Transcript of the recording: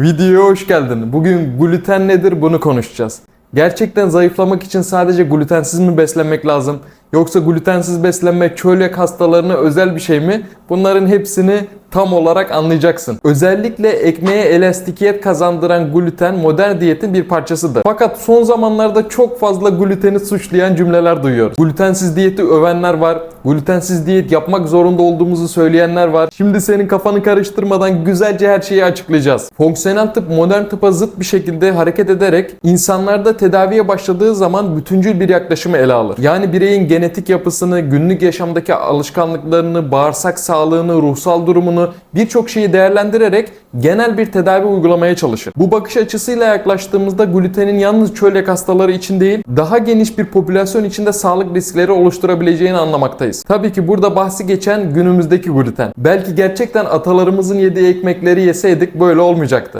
Videoya hoş geldin. Bugün gluten nedir bunu konuşacağız. Gerçekten zayıflamak için sadece glutensiz mi beslenmek lazım? Yoksa glutensiz beslenmek çölyak hastalarına özel bir şey mi? Bunların hepsini tam olarak anlayacaksın. Özellikle ekmeğe elastikiyet kazandıran gluten modern diyetin bir parçasıdır. Fakat son zamanlarda çok fazla gluteni suçlayan cümleler duyuyoruz. Glutensiz diyeti övenler var. Glutensiz diyet yapmak zorunda olduğumuzu söyleyenler var. Şimdi senin kafanı karıştırmadan güzelce her şeyi açıklayacağız. Fonksiyonel tıp modern tıpa zıt bir şekilde hareket ederek insanlarda tedaviye başladığı zaman bütüncül bir yaklaşımı ele alır. Yani bireyin genetik yapısını, günlük yaşamdaki alışkanlıklarını, bağırsak sağlığını, ruhsal durumunu birçok şeyi değerlendirerek genel bir tedavi uygulamaya çalışır. Bu bakış açısıyla yaklaştığımızda glutenin yalnız çölyak hastaları için değil, daha geniş bir popülasyon içinde sağlık riskleri oluşturabileceğini anlamaktayız. Tabii ki burada bahsi geçen günümüzdeki gluten. Belki gerçekten atalarımızın yediği ekmekleri yeseydik böyle olmayacaktı.